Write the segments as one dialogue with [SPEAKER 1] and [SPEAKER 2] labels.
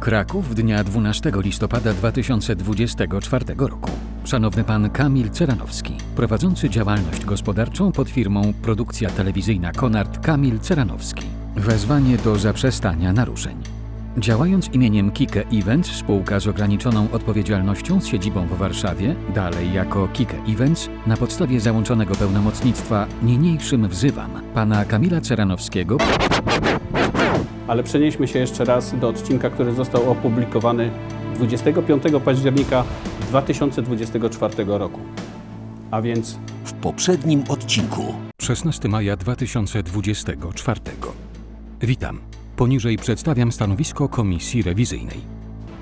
[SPEAKER 1] Kraków dnia 12 listopada 2024 roku. Szanowny pan Kamil Ceranowski, prowadzący działalność gospodarczą pod firmą Produkcja Telewizyjna Konard Kamil Ceranowski. Wezwanie do zaprzestania naruszeń. Działając imieniem Kike Events, spółka z ograniczoną odpowiedzialnością z siedzibą w Warszawie, dalej jako Kike Events, na podstawie załączonego pełnomocnictwa niniejszym wzywam pana Kamila Ceranowskiego,
[SPEAKER 2] Ale przenieśmy się jeszcze raz do odcinka, który został opublikowany 25 października 2024 roku. A więc
[SPEAKER 3] w poprzednim odcinku.
[SPEAKER 1] 16 maja 2024. Witam. Poniżej przedstawiam stanowisko Komisji Rewizyjnej.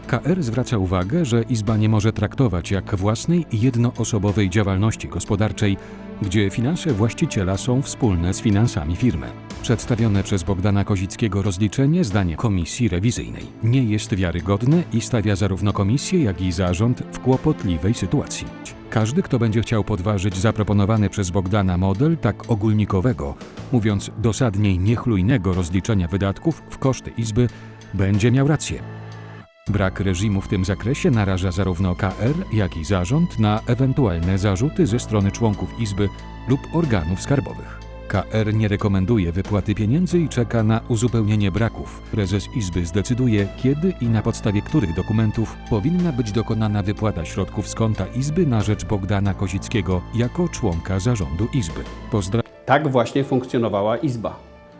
[SPEAKER 1] KR zwraca uwagę, że Izba nie może traktować jak własnej jednoosobowej działalności gospodarczej, gdzie finanse właściciela są wspólne z finansami firmy. Przedstawione przez Bogdana Kozickiego rozliczenie, zdanie Komisji Rewizyjnej, nie jest wiarygodne i stawia zarówno komisję, jak i zarząd w kłopotliwej sytuacji. Każdy, kto będzie chciał podważyć zaproponowany przez Bogdana model tak ogólnikowego, mówiąc dosadniej niechlujnego rozliczenia wydatków w koszty Izby, będzie miał rację. Brak reżimu w tym zakresie naraża zarówno KR, jak i zarząd na ewentualne zarzuty ze strony członków Izby lub organów skarbowych. KR nie rekomenduje wypłaty pieniędzy i czeka na uzupełnienie braków. Prezes Izby zdecyduje, kiedy i na podstawie których dokumentów powinna być dokonana wypłata środków z konta Izby na rzecz Bogdana Kozickiego jako członka zarządu Izby. Pozdra-
[SPEAKER 2] tak właśnie funkcjonowała Izba.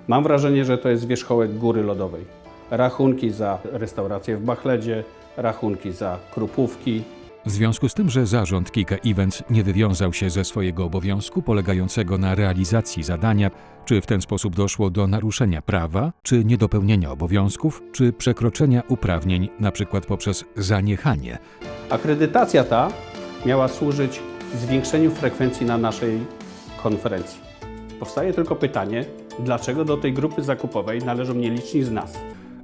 [SPEAKER 2] Mam wrażenie, że to jest wierzchołek góry lodowej. Rachunki za restaurację w Bachledzie, rachunki za krupówki,
[SPEAKER 1] W związku z tym, że zarząd Kika Events nie wywiązał się ze swojego obowiązku polegającego na realizacji zadania, czy w ten sposób doszło do naruszenia prawa, czy niedopełnienia obowiązków, czy przekroczenia uprawnień, np. poprzez zaniechanie,
[SPEAKER 2] Akredytacja ta miała służyć zwiększeniu frekwencji na naszej konferencji. Powstaje tylko pytanie, dlaczego do tej grupy zakupowej należą nieliczni z nas?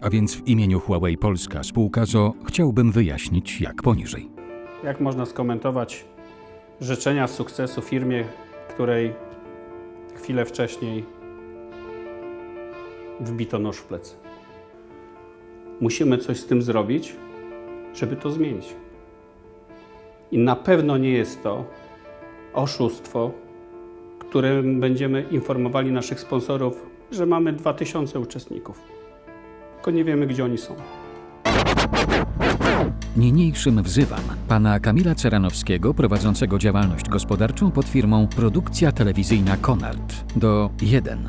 [SPEAKER 1] A więc w imieniu Huawei Polska spółka ZO chciałbym wyjaśnić jak poniżej.
[SPEAKER 2] Jak można skomentować życzenia sukcesu firmie, której chwilę wcześniej wbito nóż w plecy? Musimy coś z tym zrobić, żeby to zmienić. I na pewno nie jest to oszustwo, którym będziemy informowali naszych sponsorów, że mamy 2000 uczestników. Tylko nie wiemy, gdzie oni są.
[SPEAKER 1] Niniejszym wzywam pana Kamila Ceranowskiego, prowadzącego działalność gospodarczą pod firmą Produkcja Telewizyjna Konard, do 1.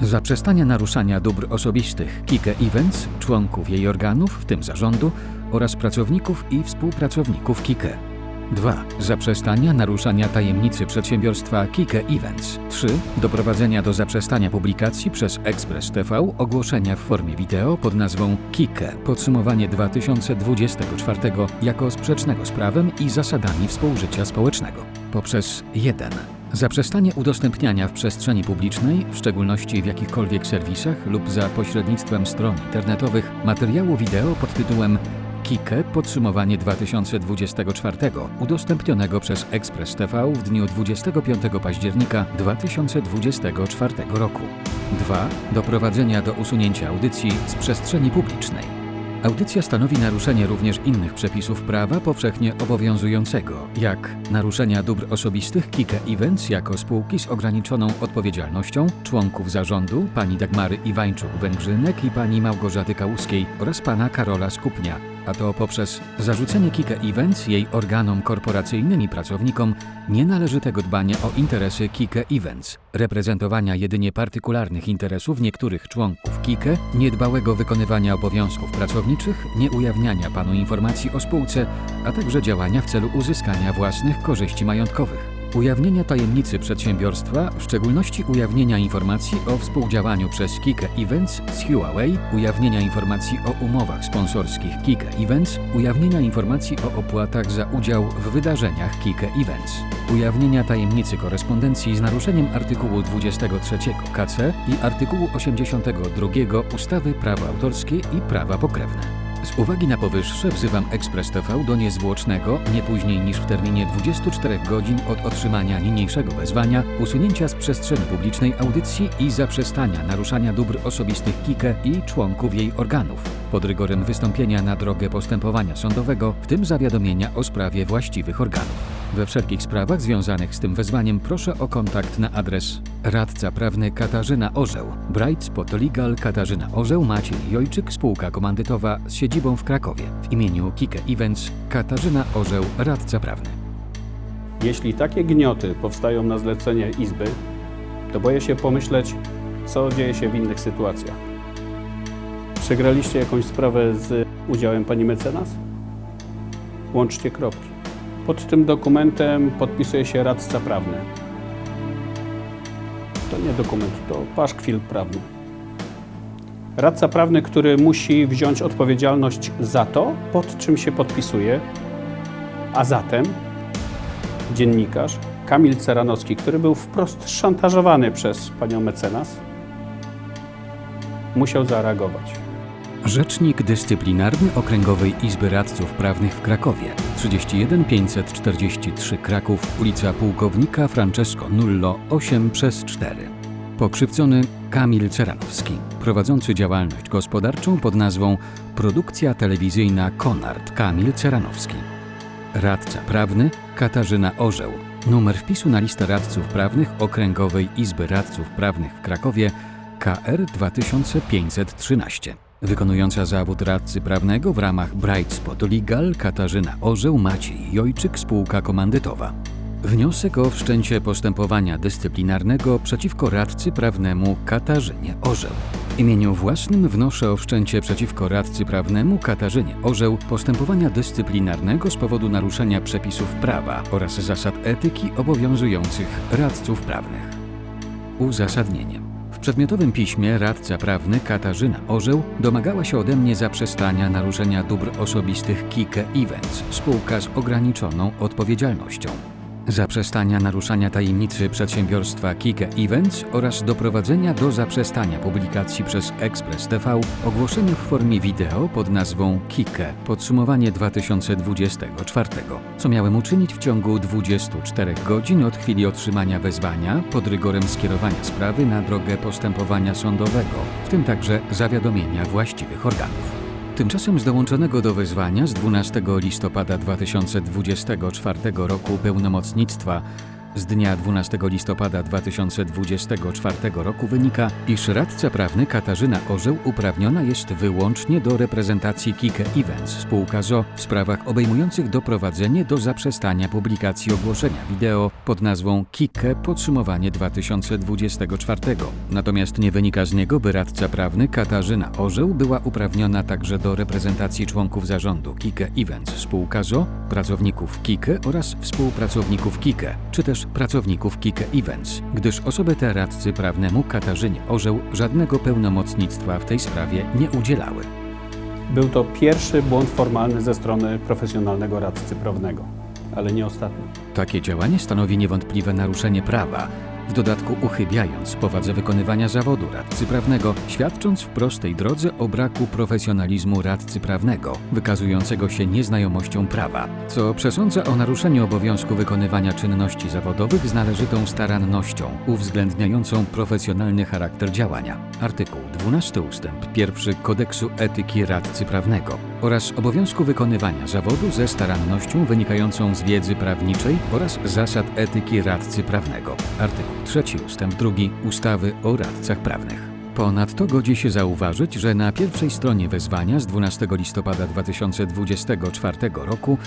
[SPEAKER 1] Zaprzestania naruszania dóbr osobistych Kike Events, członków jej organów, w tym zarządu, oraz pracowników i współpracowników Kike. 2. Zaprzestania naruszania tajemnicy przedsiębiorstwa Kike Events. 3. Doprowadzenia do zaprzestania publikacji przez Express TV ogłoszenia w formie wideo pod nazwą Kike. Podsumowanie 2024 jako sprzecznego z prawem i zasadami współżycia społecznego. Poprzez 1. Zaprzestanie udostępniania w przestrzeni publicznej, w szczególności w jakichkolwiek serwisach lub za pośrednictwem stron internetowych, materiału wideo pod tytułem Kike podsumowanie 2024 udostępnionego przez Express TV w dniu 25 października 2024 roku. 2. Doprowadzenia do usunięcia audycji z przestrzeni publicznej. Audycja stanowi naruszenie również innych przepisów prawa powszechnie obowiązującego, jak naruszenia dóbr osobistych Kike Events jako spółki z ograniczoną odpowiedzialnością, członków zarządu pani Dagmary Iwańczuk-Węgrzynek i pani Małgorzaty Kałuskiej oraz pana Karola Skupnia, a to poprzez zarzucenie Kike Events jej organom korporacyjnym i pracownikom nienależytego dbania o interesy Kike Events, reprezentowania jedynie partykularnych interesów niektórych członków Kike, niedbałego wykonywania obowiązków pracowniczych, nieujawniania panu informacji o spółce, a także działania w celu uzyskania własnych korzyści majątkowych. Ujawnienia tajemnicy przedsiębiorstwa, w szczególności ujawnienia informacji o współdziałaniu przez Kike Events z Huawei, ujawnienia informacji o umowach sponsorskich Kike Events, ujawnienia informacji o opłatach za udział w wydarzeniach Kike Events, ujawnienia tajemnicy korespondencji z naruszeniem artykułu 23 KC i artykułu 82 ustawy Prawo autorskie i prawa pokrewne. Z uwagi na powyższe wzywam Ekspres TV do niezwłocznego, nie później niż w terminie 24 godzin od otrzymania niniejszego wezwania, usunięcia z przestrzeni publicznej audycji i zaprzestania naruszania dóbr osobistych KIKE i członków jej organów, pod rygorem wystąpienia na drogę postępowania sądowego, w tym zawiadomienia o sprawie właściwych organów. We wszelkich sprawach związanych z tym wezwaniem proszę o kontakt na adres radca prawny Katarzyna Orzeł, Bright Spot Legal Katarzyna Orzeł, Maciej Jojczyk, spółka komandytowa z siedzibą w Krakowie. W imieniu Kike Events Katarzyna Orzeł, radca prawny.
[SPEAKER 2] Jeśli takie gnioty powstają na zlecenie Izby, to boję się pomyśleć, co dzieje się w innych sytuacjach. Przegraliście jakąś sprawę z udziałem pani mecenas? Łączcie kropki. Pod tym dokumentem podpisuje się radca prawny. To nie dokument, to paszkwil prawny. Radca prawny, który musi wziąć odpowiedzialność za to, pod czym się podpisuje, a zatem dziennikarz Kamil Ceranowski, który był wprost szantażowany przez panią mecenas, musiał zareagować.
[SPEAKER 1] Rzecznik Dyscyplinarny Okręgowej Izby Radców Prawnych w Krakowie 31 543 Kraków, ulica Pułkownika Francesco Nullo 8 przez 4. Pokrzywdzony Kamil Ceranowski, prowadzący działalność gospodarczą pod nazwą Produkcja Telewizyjna Konard Kamil Ceranowski. Radca prawny Katarzyna Orzeł. Numer wpisu na listę radców prawnych Okręgowej Izby Radców Prawnych w Krakowie KR 2513. Wykonująca zawód radcy prawnego w ramach Bright Spot Legal Katarzyna Orzeł Maciej Jojczyk spółka komandytowa. Wniosek o wszczęcie postępowania dyscyplinarnego przeciwko radcy prawnemu Katarzynie Orzeł. W imieniu własnym wnoszę o wszczęcie przeciwko radcy prawnemu Katarzynie Orzeł postępowania dyscyplinarnego z powodu naruszenia przepisów prawa oraz zasad etyki obowiązujących radców prawnych. Uzasadnienie. Przedmiotowym piśmie radca prawny Katarzyna Orzeł domagała się ode mnie zaprzestania naruszenia dóbr osobistych Kike Events, spółka z ograniczoną odpowiedzialnością. Zaprzestania naruszania tajemnicy przedsiębiorstwa Kike Events oraz doprowadzenia do zaprzestania publikacji przez Express TV ogłoszenia w formie wideo pod nazwą Kike podsumowanie 2024, co miałem uczynić w ciągu 24 godzin od chwili otrzymania wezwania pod rygorem skierowania sprawy na drogę postępowania sądowego, w tym także zawiadomienia właściwych organów. Tymczasem z dołączonego do wezwania z 12 listopada 2024 roku pełnomocnictwa z dnia 12 listopada 2024 roku wynika, iż radca prawny Katarzyna Orzeł uprawniona jest wyłącznie do reprezentacji Kike Events spółka ZO w sprawach obejmujących doprowadzenie do zaprzestania publikacji ogłoszenia wideo pod nazwą Kike podsumowanie 2024. Natomiast nie wynika z niego, by radca prawny Katarzyna Orzeł była uprawniona także do reprezentacji członków zarządu Kike Events spółka ZO, pracowników Kike oraz współpracowników Kike, czy też pracowników Kike Events, gdyż osoby te radcy prawnemu Katarzynie Orzeł żadnego pełnomocnictwa w tej sprawie nie udzielały.
[SPEAKER 2] Był to pierwszy błąd formalny ze strony profesjonalnego radcy prawnego, ale nie ostatni.
[SPEAKER 1] Takie działanie stanowi niewątpliwe naruszenie prawa, w dodatku uchybiając powadze wykonywania zawodu radcy prawnego, świadcząc w prostej drodze o braku profesjonalizmu radcy prawnego, wykazującego się nieznajomością prawa, co przesądza o naruszeniu obowiązku wykonywania czynności zawodowych z należytą starannością, uwzględniającą profesjonalny charakter działania. Artykuł 12 ustęp 1 Kodeksu Etyki Radcy Prawnego oraz obowiązku wykonywania zawodu ze starannością wynikającą z wiedzy prawniczej oraz zasad etyki radcy prawnego. Artykuł 3 ustęp 2 ustawy o radcach prawnych. Ponadto godzi się zauważyć, że na pierwszej stronie wezwania z 12 listopada 2024 roku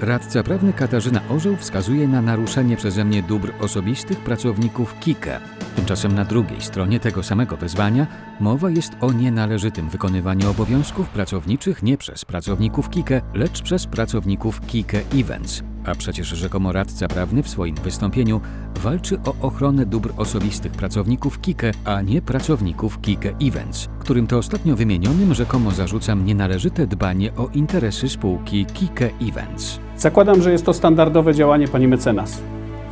[SPEAKER 1] radca prawny Katarzyna Orzeł wskazuje na naruszenie przeze mnie dóbr osobistych pracowników KIKE. Tymczasem na drugiej stronie tego samego wezwania mowa jest o nienależytym wykonywaniu obowiązków pracowniczych nie przez pracowników KIKE, lecz przez pracowników KIKE Events. A przecież rzekomo radca prawny w swoim wystąpieniu walczy o ochronę dóbr osobistych pracowników KIKE, a nie pracowników KIKE Events, którym to ostatnio wymienionym rzekomo zarzucam nienależyte dbanie o interesy spółki KIKE Events.
[SPEAKER 2] Zakładam, że jest to standardowe działanie pani mecenas.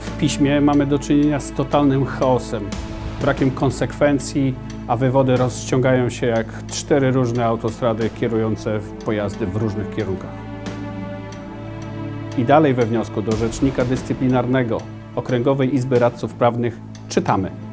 [SPEAKER 2] W piśmie mamy do czynienia z totalnym chaosem, brakiem konsekwencji, a wywody rozciągają się jak cztery różne autostrady kierujące pojazdy w różnych kierunkach. I dalej we wniosku do Rzecznika Dyscyplinarnego Okręgowej Izby Radców Prawnych czytamy.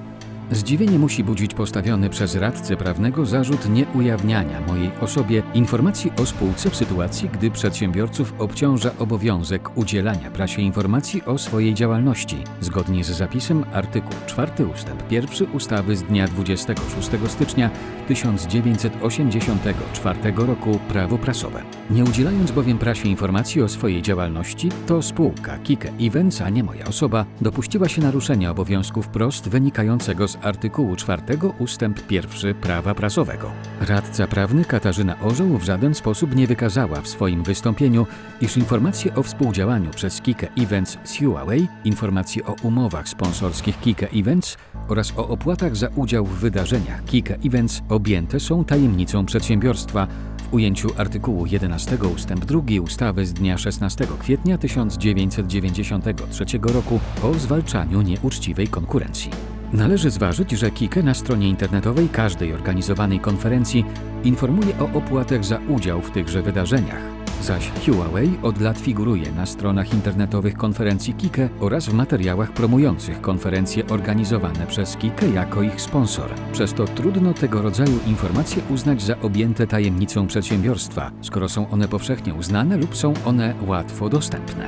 [SPEAKER 1] Zdziwienie musi budzić postawiony przez radcę prawnego zarzut nieujawniania mojej osobie informacji o spółce w sytuacji, gdy przedsiębiorców obciąża obowiązek udzielania prasie informacji o swojej działalności, zgodnie z zapisem artykuł 4 ustęp 1 ustawy z dnia 26 stycznia 1984 roku Prawo prasowe. Nie udzielając bowiem prasie informacji o swojej działalności, to spółka Kike Events, a nie moja osoba, dopuściła się naruszenia obowiązku wprost wynikającego z artykułu 4 ustęp 1 prawa prasowego. Radca prawny Katarzyna Orzeł w żaden sposób nie wykazała w swoim wystąpieniu, iż informacje o współdziałaniu przez Kike Events z Huawei, informacje o umowach sponsorskich Kike Events oraz o opłatach za udział w wydarzeniach Kike Events objęte są tajemnicą przedsiębiorstwa ujęciu artykułu 11 ustęp 2 ustawy z dnia 16 kwietnia 1993 roku o zwalczaniu nieuczciwej konkurencji. Należy zważyć, że KIKE na stronie internetowej każdej organizowanej konferencji informuje o opłatach za udział w tychże wydarzeniach, zaś Huawei od lat figuruje na stronach internetowych konferencji KIKE oraz w materiałach promujących konferencje organizowane przez KIKE jako ich sponsor. Przez to trudno tego rodzaju informacje uznać za objęte tajemnicą przedsiębiorstwa, skoro są one powszechnie uznane lub są one łatwo dostępne.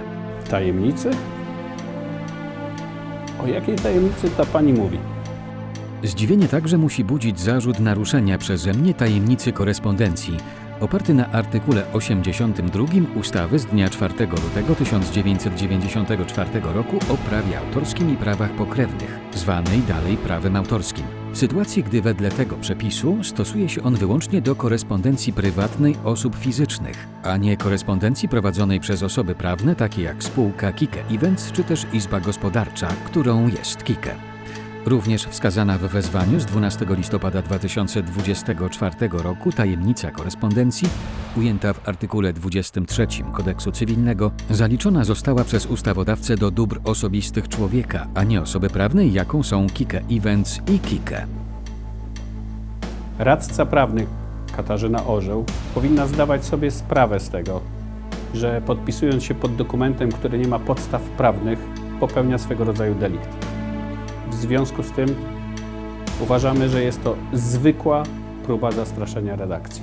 [SPEAKER 2] Tajemnicy? O jakiej tajemnicy ta pani mówi?
[SPEAKER 1] Zdziwienie także musi budzić zarzut naruszenia przeze mnie tajemnicy korespondencji, oparty na artykule 82 ustawy z dnia 4 lutego 1994 roku o prawie autorskim i prawach pokrewnych, zwanej dalej prawem autorskim. W sytuacji, gdy wedle tego przepisu stosuje się on wyłącznie do korespondencji prywatnej osób fizycznych, a nie korespondencji prowadzonej przez osoby prawne, takie jak spółka Kike Events czy też Izba Gospodarcza, którą jest Kike. Również wskazana w wezwaniu z 12 listopada 2024 roku tajemnica korespondencji, ujęta w artykule 23 Kodeksu Cywilnego, zaliczona została przez ustawodawcę do dóbr osobistych człowieka, a nie osoby prawnej, jaką są Kike Events i Kike.
[SPEAKER 2] Radca prawny Katarzyna Orzeł powinna zdawać sobie sprawę z tego, że podpisując się pod dokumentem, który nie ma podstaw prawnych, popełnia swego rodzaju delikt. W związku z tym uważamy, że jest to zwykła próba zastraszenia redakcji.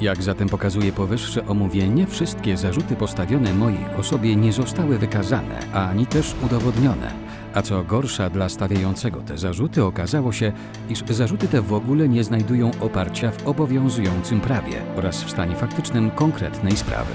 [SPEAKER 1] Jak zatem pokazuje powyższe omówienie, wszystkie zarzuty postawione mojej osobie nie zostały wykazane, ani też udowodnione. A co gorsza dla stawiającego te zarzuty, okazało się, iż zarzuty te w ogóle nie znajdują oparcia w obowiązującym prawie oraz w stanie faktycznym konkretnej sprawy.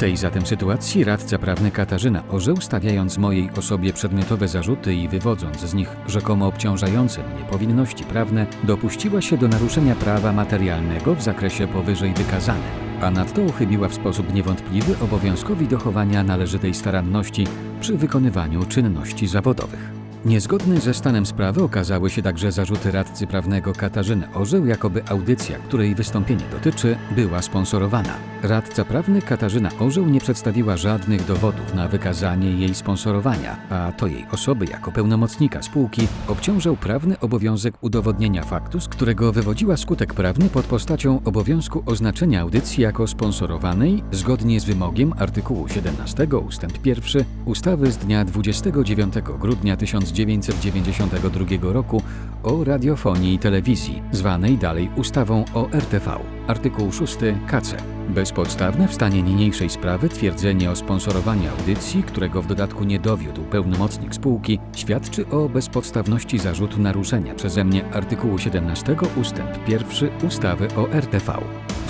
[SPEAKER 1] Tej zatem sytuacji radca prawny Katarzyna Orzeł, stawiając mojej osobie przedmiotowe zarzuty i wywodząc z nich rzekomo obciążające mnie powinności prawne, dopuściła się do naruszenia prawa materialnego w zakresie powyżej wykazanym, a nadto uchybiła w sposób niewątpliwy obowiązkowi dochowania należytej staranności przy wykonywaniu czynności zawodowych. Niezgodne ze stanem sprawy okazały się także zarzuty radcy prawnego Katarzyny Orzeł, jakoby audycja, której wystąpienie dotyczy, była sponsorowana. Radca prawny Katarzyna Orzeł nie przedstawiła żadnych dowodów na wykazanie jej sponsorowania, a to jej osoby jako pełnomocnika spółki obciążał prawny obowiązek udowodnienia faktu, z którego wywodziła skutek prawny pod postacią obowiązku oznaczenia audycji jako sponsorowanej zgodnie z wymogiem artykułu 17 ustęp 1 ustawy z dnia 29 grudnia 1992 roku o radiofonii i telewizji, zwanej dalej ustawą o RTV, artykuł 6 KC. Bezpodstawne w stanie niniejszej sprawy twierdzenie o sponsorowaniu audycji, którego w dodatku nie dowiódł pełnomocnik spółki, świadczy o bezpodstawności zarzutu naruszenia przeze mnie artykułu 17 ustęp 1 ustawy o RTV.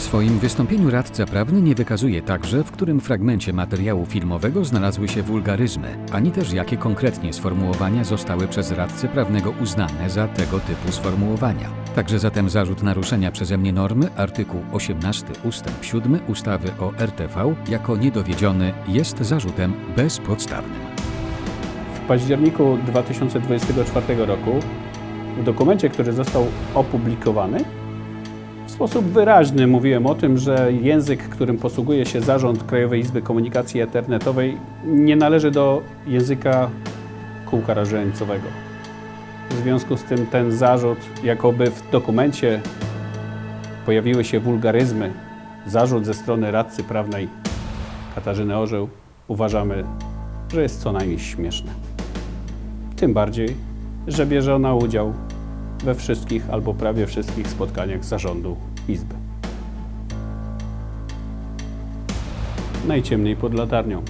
[SPEAKER 1] W swoim wystąpieniu radca prawny nie wykazuje także, w którym fragmencie materiału filmowego znalazły się wulgaryzmy, ani też jakie konkretnie sformułowania zostały przez radcę prawnego uznane za tego typu sformułowania. Także zatem zarzut naruszenia przeze mnie normy artykuł 18 ustęp 7 ustawy o RTV jako niedowiedziony jest zarzutem bezpodstawnym.
[SPEAKER 2] W październiku 2024 roku w dokumencie, który został opublikowany, sposób wyraźny mówiłem o tym, że język, którym posługuje się Zarząd Krajowej Izby Komunikacji Internetowej, nie należy do języka kółka rażeńcowego. W związku z tym ten zarzut, jakoby w dokumencie pojawiły się wulgaryzmy, zarzut ze strony radcy prawnej Katarzyny Orzeł, uważamy, że jest co najmniej śmieszny. Tym bardziej, że bierze ona udział we wszystkich albo prawie wszystkich spotkaniach zarządu Izby. Najciemniej pod latarnią.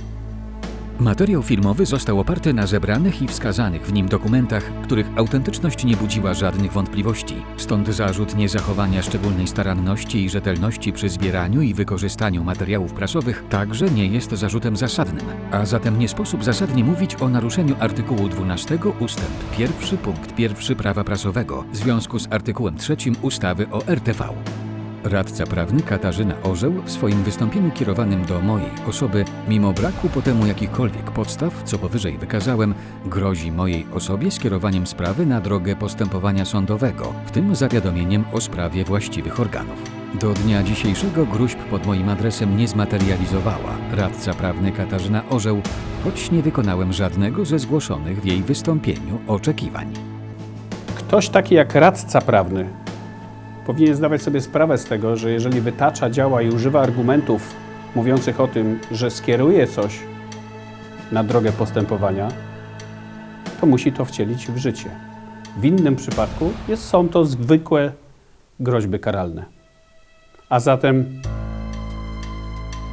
[SPEAKER 1] Materiał filmowy został oparty na zebranych i wskazanych w nim dokumentach, których autentyczność nie budziła żadnych wątpliwości. Stąd zarzut niezachowania szczególnej staranności i rzetelności przy zbieraniu i wykorzystaniu materiałów prasowych także nie jest zarzutem zasadnym. A zatem nie sposób zasadnie mówić o naruszeniu artykułu 12 ustęp 1 punkt 1 prawa prasowego w związku z artykułem 3 ustawy o RTV. Radca prawny Katarzyna Orzeł w swoim wystąpieniu kierowanym do mojej osoby, mimo braku po temu jakichkolwiek podstaw, co powyżej wykazałem, grozi mojej osobie skierowaniem sprawy na drogę postępowania sądowego, w tym zawiadomieniem o sprawie właściwych organów. Do dnia dzisiejszego gruźb pod moim adresem nie zmaterializowała radca prawny Katarzyna Orzeł, choć nie wykonałem żadnego ze zgłoszonych w jej wystąpieniu oczekiwań.
[SPEAKER 2] Ktoś taki jak radca prawny powinien zdawać sobie sprawę z tego, że jeżeli wytacza działa i używa argumentów mówiących o tym, że skieruje coś na drogę postępowania, to musi to wcielić w życie. W innym przypadku jest, są to zwykłe groźby karalne. A zatem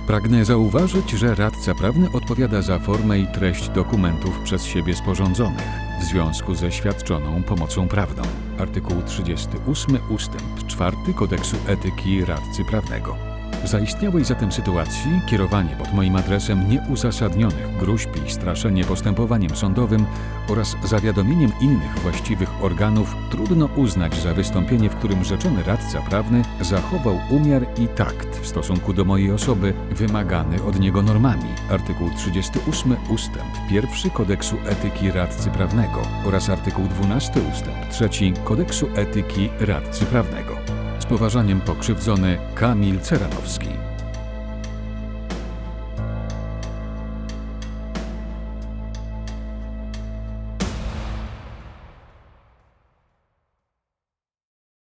[SPEAKER 1] Pragnę zauważyć, że radca prawny odpowiada za formę i treść dokumentów przez siebie sporządzonych w związku ze świadczoną pomocą prawną. Artykuł 38 ustęp 4 Kodeksu Etyki Radcy Prawnego. W zaistniałej zatem sytuacji kierowanie pod moim adresem nieuzasadnionych gruźb i straszenie postępowaniem sądowym oraz zawiadomieniem innych właściwych organów trudno uznać za wystąpienie, w którym rzeczony radca prawny zachował umiar i takt w stosunku do mojej osoby wymagany od niego normami. Artykuł 38 ustęp 1 Kodeksu Etyki Radcy Prawnego oraz artykuł 12 ustęp 3 Kodeksu Etyki Radcy Prawnego. Z poważaniem pokrzywdzony Kamil Ceranowski.